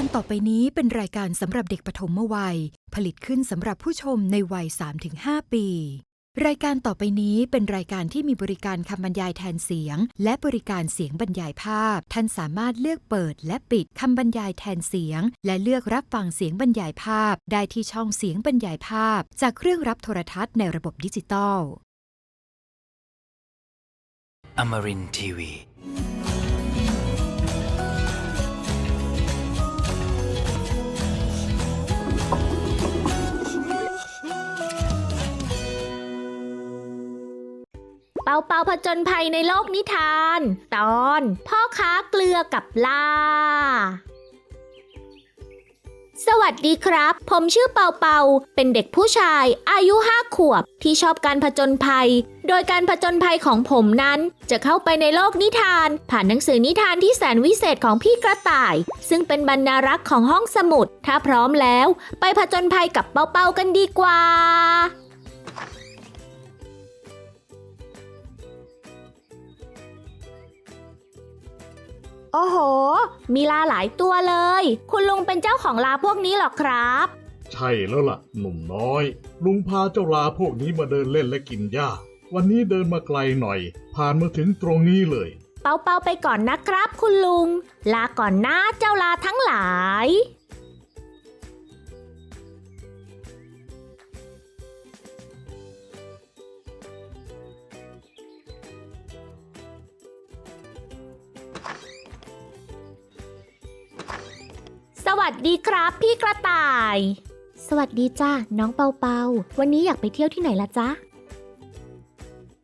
การต่อไปนี้เป็นรายการสำหรับเด็กปฐมวัย ผลิตขึ้นสำหรับผู้ชมในวัย 3-5 ปี รายการต่อไปนี้เป็นรายการที่มีบริการคำบรรยายแทนเสียง และบริการเสียงบรรยายภาพ ท่านสามารถเลือกเปิดและปิดคำบรรยายแทนเสียง และเลือกรับฟังเสียงบรรยายภาพ ได้ที่ช่องเสียงบรรยายภาพ จากเครื่องรับโทรทัศน์ในระบบดิจิตอล Amarin Tiwi. เป่าเป่าผจญภัยในโลกนิทาน ตอน พ่อค้าเกลือกับลา สวัสดีครับ ผมชื่อเปาเปา เป็นเด็กผู้ชาย อายุห้าขวบที่ชอบการผจญภัย โดยการผจญภัยของผมนั้น จะเข้าไปในโลกนิทาน ผ่านหนังสือนิทานที่แสนวิเศษของพี่กระต่าย ซึ่งเป็นบรรณารักษ์ของห้องสมุด ถ้าพร้อมแล้ว ไปผจญภัยกับเปาเปากันดีกว่า โอ้โห มีลาหลายตัวเลย คุณลุงเป็นเจ้าของลาพวกนี้เหรอครับ ใช่แล้วล่ะ หนุ่มน้อย ลุงพาเจ้าลาพวกนี้มาเดินเล่นและกินหญ้า วันนี้เดินมาไกลหน่อย ผ่านมาถึงตรงนี้เลย เปาเปาไปก่อนนะครับ คุณลุง ลาก่อนนะเจ้าลาทั้งหลาย สวัสดีครับพี่กระต่าย สวัสดีจ้าน้องเปาเปา วันนี้อยากไปเที่ยวที่ไหนละจ๊ะ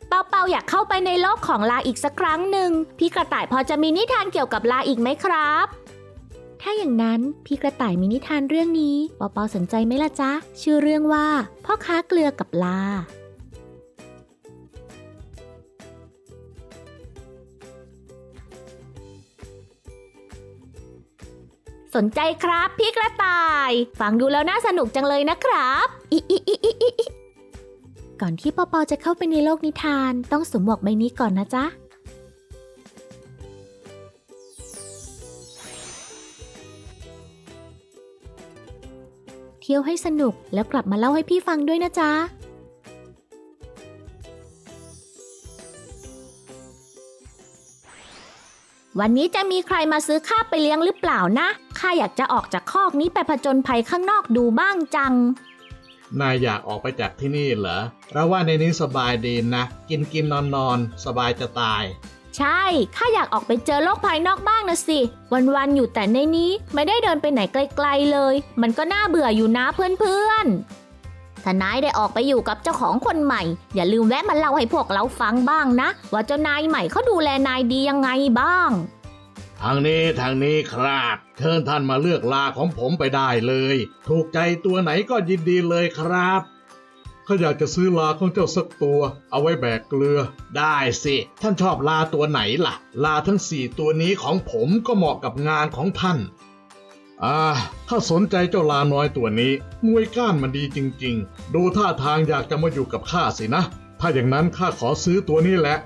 เปาเปาอยากเข้าไปในโลกของลาอีกสักครั้งหนึ่ง พี่กระต่ายพอจะมีนิทานเกี่ยวกับลาอีกไหมครับ ถ้าอย่างนั้นพี่กระต่ายมีนิทานเรื่องนี้ เปาเปาสนใจไหมล่ะจ๊ะ ชื่อเรื่องว่า พ่อค้าเกลือกับลา สนใจครับพี่กระต่าย ฟังดูแล้วน่าสนุกจังเลยนะครับอิอิอิอิอิอิก่อนที่ปอปอจะเข้าไปในโลกนิทาน ต้องสวมหมวกใบนี้ก่อนนะจ๊ะ เที่ยวให้สนุกแล้วกลับมาเล่าให้พี่ฟังด้วยนะจ๊ะ วันนี้จะมีใครมาซื้อข้าไปเลี้ยงหรือเปล่านะ ข้าอยากจะออกจากคอกนี้ไปผจญภัยข้างนอกดูบ้างจัง นายอยากออกไปจากที่นี่เหรอเราว่าในนี้สบายดีนะ กินกินนอนนอนสบายจะตาย ใช่ ข้าอยากออกไปเจอโลกภายนอกบ้างนะสิ วันๆอยู่แต่ในนี้ไม่ได้เดินไปไหนไกล ๆเลย มันก็น่าเบื่ออยู่นะเพื่อนๆ ถ้านายได้ออกไปอยู่กับเจ้าของคนใหม่ อย่าลืมแวะมาเล่าให้พวกเราฟังบ้างนะ ว่าเจ้านายใหม่เขาดูแลนายดียังไงบ้าง ทางนี้ทางนี้ครับ เชิญท่านมาเลือกลาของผมไปได้เลย ถูกใจตัวไหนก็ยินดีเลยครับข้าอยากจะซื้อลาของเจ้าสักตัว เอาไว้แบกเกลือ ได้สิ ท่านชอบลาตัวไหนล่ะ ลาทั้งสี่ตัวนี้ของผมก็เหมาะกับงานของท่าน อ่า ถ้าสนใจเจ้าลาน้อยตัวนี้ มวยก้านมันดีจริง ๆ ดูท่าทางอยากจะมาอยู่กับข้าสินะ ถ้าอย่างนั้นข้าขอซื้อตัวนี้แหละ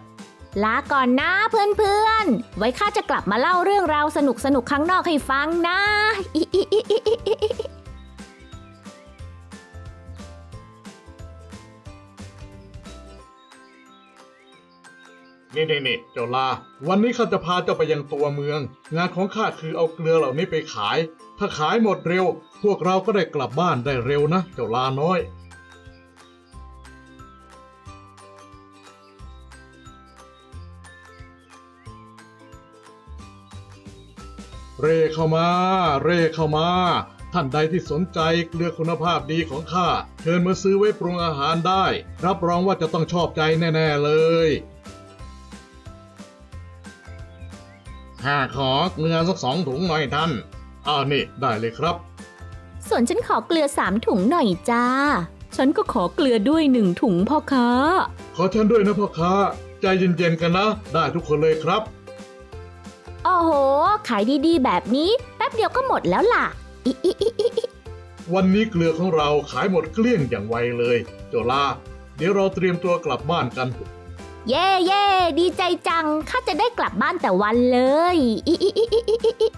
ลาก่อนนะเพื่อนๆ ไว้ข้าจะกลับมาเล่าเรื่องราวสนุกๆ ข้างนอกให้ฟังนะ นี่นี่นี่เจ้าลา วันนี้ข้าจะพาเจ้าไปยังตัวเมือง งานของข้าคือเอาเกลือเหล่านี้ไปขาย ถ้าขายหมดเร็ว พวกเราก็ได้กลับบ้านได้เร็วนะ เจ้าลาน้อยเร่เข้ามา เร่เข้ามา ท่านใดที่สนใจเกลือคุณภาพดีของข้าเชิญมาซื้อไว้ปรุงอาหารได้ รับรองว่าจะต้องชอบใจแน่ ๆ เลย ข้าขอเกลือสักสองถุงหน่อยท่านอ้าวนี่ได้เลยครับ ส่วนฉันขอเกลือสามถุงหน่อยจ้า ฉันก็ขอเกลือด้วยหนึ่งถุงพ่อค้า ขอฉันด้วยนะพ่อค้า ใจเย็นๆกันนะ ได้ทุกคนเลยครับ โอ้โห ขายดีๆ แบบนี้ แป๊บเดียวก็หมดแล้วล่ะอิอิอิอิอิวันนี้เกลือของเราขายหมดเกลี้ยงอย่างไวเลย โจลา เดี๋ยวเราเตรียมตัวกลับบ้านกัน เย่เย่ดีใจจัง ข้าจะได้กลับบ้านแต่วันเลยอีอีอีอีอีอีอิ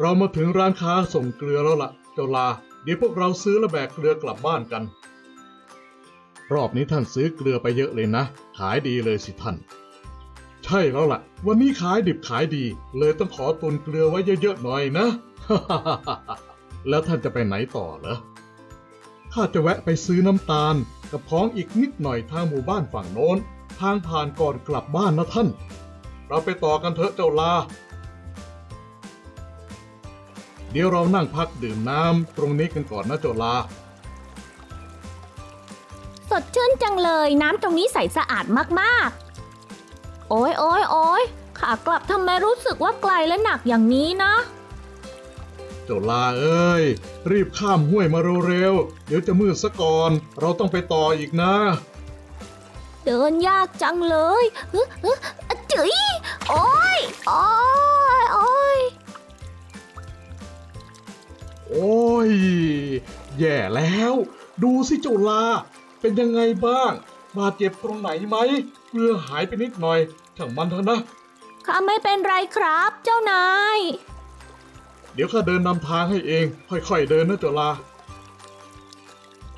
เรามาถึงร้านค้าส่งเกลือแล้วละ่ะ เจ้าลา เดี๋ยวพวกเราซื้อและแบกเกลือกลับบ้านกัน รอบนี้ท่านซื้อเกลือไปเยอะเลยนะ ขายดีเลยสิท่าน ใช่แล้วละ่ะ วันนี้ขายดิบขายดี เลยต้องขอตุนเกลือไว้เยอะๆหน่อยนะ แล้วท่านจะไปไหนต่อเหรอ ข้าจะแวะไปซื้อน้ำตาลกับของอีกนิดหน่อยทางหมู่บ้านฝั่งโน้น ทางผ่านก่อนกลับบ้านนะท่าน เราไปต่อกันเถอะเจ้าลา เดี๋ยวเรานั่งพักดื่มน้ำตรงนี้กันก่อนนะเจ้าลา สดชื่นจังเลยน้ำตรงนี้ใสสะอาดมากๆ โอ้ยโอ้ยโอ้ยขากลับทำไมรู้สึกว่าไกลและหนักอย่างนี้นะ เจ้าลาเอ้ย รีบข้ามห้วยมาเร็วๆเดี๋ยวจะมืดซะก่อน เราต้องไปต่ออีกนะ เดินยากจังเลยฮึฮึอจืยโอ้ยโอ้ยโอ้ยโอ้ย แย่แล้ว ดูสิเจ้าลา เป็นยังไงบ้าง บาดเจ็บตรงไหนไหมเกลือหายไปนิดหน่อยช่างมันเถอะนะข้าไม่เป็นไรครับ เจ้านาย ดี๋ยวข้าเดินนำทางให้เอง ค่อยๆเดินนะจ้าลา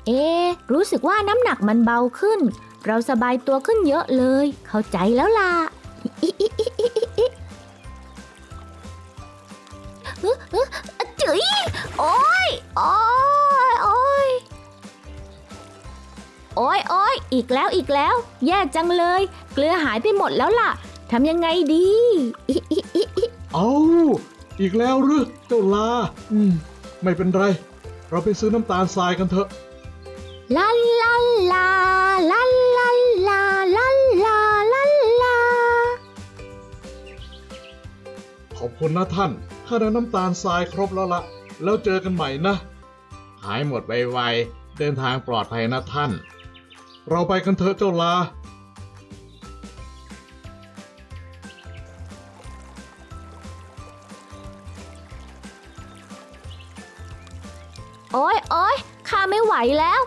เอ๊ะรู้สึกว่าน้ำหนักมันเบาขึ้น เราสบายตัวขึ้นเยอะเลย เข้าใจแล้วล่ะอิอิอิอิอิอิฮึฮึอะจืยโอ้ยโอ้ยโอ้ยโอ้ยโอ้ยอีกแล้วอีกแล้ว แย่จังเลย เกลือหายไปหมดแล้วล่ะทำยังไงดีอิอิอิอิเอา อีกแล้วหรือเจ้าลา อืม ไม่เป็นไร เราไปซื้อน้ำตาลทรายกันเถอะ ลาลาลาลาลาลาลาลาลาลาขอบคุณนะท่าน ข้าได้น้ำตาลทรายครบแล้วละแล้วเจอกันใหม่นะ หายหมดไวๆเดินทางปลอดภัยนะท่าน เราไปกันเถอะเจ้าลา โอ๊ยโอ๊ยข้าไม่ไหวแล้ว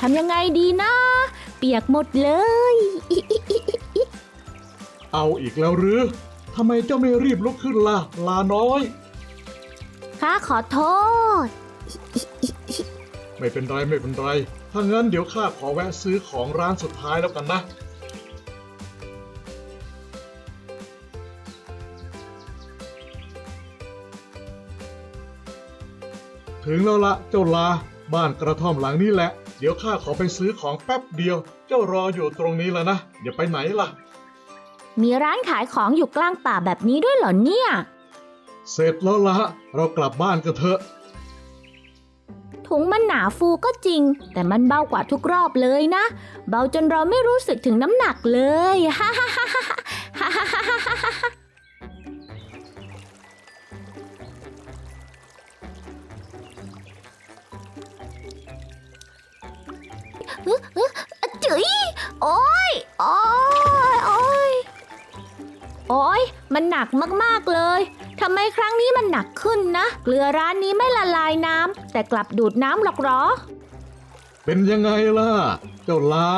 ทำยังไงดีนะ เปียกหมดเลยอิอิอิอิอิเอาอีกแล้วหรือทำไมเจ้าไม่รีบลุกขึ้นล่ะ ลาน้อย ข้าขอโทษ ไม่เป็นไรไม่เป็นไร ถ้างั้นเดี๋ยวข้าขอแวะซื้อของร้านสุดท้ายแล้วกันนะ ถึงแล้วละเจ้าลา บ้านกระท่อมหลังนี้แหละ เดี๋ยวข้าขอไปซื้อของแป๊บเดียว เจ้ารออยู่ตรงนี้แล้วนะอย่าไปไหนล่ะ มีร้านขายของอยู่กลางป่าแบบนี้ด้วยเหรอเนี่ย เสร็จแล้วละเรากลับบ้านกันเถอะ ถุงมันหนาฟูก็จริง แต่มันเบากว่าทุกรอบเลยนะ เบาจนเราไม่รู้สึกถึงน้ำหนักเลยฮ่าฮ่าฮ่าฮ่าฮ่าฮ่าฮ่า จืยโอ้ยโอ้ยโอ้ยโอ้ยมันหนักมากๆเลยทำไมครั้งนี้มันหนักขึ้นนะ เกลือร้านนี้ไม่ละลายน้ำแต่กลับดูดน้ำหรอกหรอ เป็นยังไงล่ะ เจ้าลา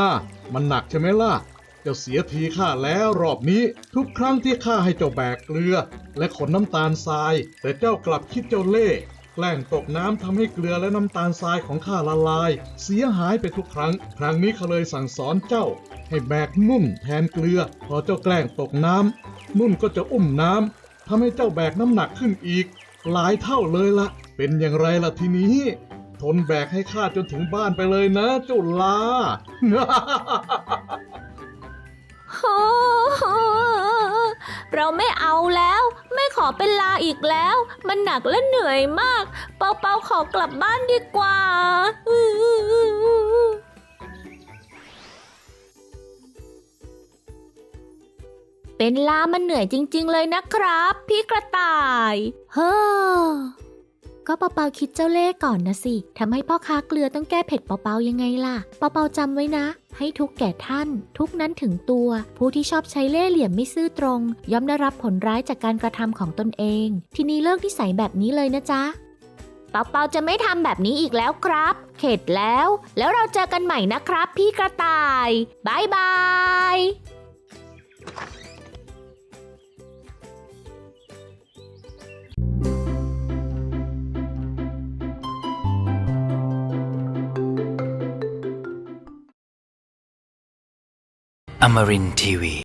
มันหนักใช่ไหมล่ะ เจ้าเสียทีข้าแล้วรอบนี้ ทุกครั้งที่ข้าให้เจ้าแบกเกลือ และขนน้ำตาลทราย แต่เจ้ากลับคิดเจ้าเล่ แกล้งตกน้ำทำให้เกลือและน้ำตาลทรายของข้าละลาย เสียหายไปทุกครั้ง ครั้งนี้ข้าเลยสั่งสอนเจ้า ให้แบกนุ่นแทนเกลือ พอเจ้าแกล้งตกน้ำนุ่นก็จะอุ้มน้ำทำให้เจ้าแบกน้ำหนักขึ้นอีก หลายเท่าเลยละเป็นอย่างไรล่ะทีนี้ ทนแบกให้ข้าจนถึงบ้านไปเลยนะเจ้าลาเราไม่เอาแล้ว ขอเป็นลาอีกแล้ว มันหนักและเหนื่อยมาก เปาเปาขอกลับบ้านดีกว่า เป็นลามันเหนื่อยจริง ๆ เลยนะครับ พี่กระต่าย เฮ้อก็เปาเปาคิดเจ้าเล่ห์ก่อนนะสิทำให้พ่อค้าเกลือต้องแก้เผ็ดเปาเปายังไงล่ะ เปาเปาจำไว้นะ ให้ทุกแก่ท่าน ทุกนั้นถึงตัว ผู้ที่ชอบใช้เล่ห์เหลี่ยมไม่ซื่อตรง ย่อมได้รับผลร้ายจากการกระทำของตนเอง ทีนี้เลิกนิสัยแบบนี้เลยนะจ๊ะเปาเปาจะไม่ทำแบบนี้อีกแล้วครับ เข็ดแล้ว แล้วเราเจอกันใหม่นะครับ พี่กระต่ายบายบาย Amarin TV.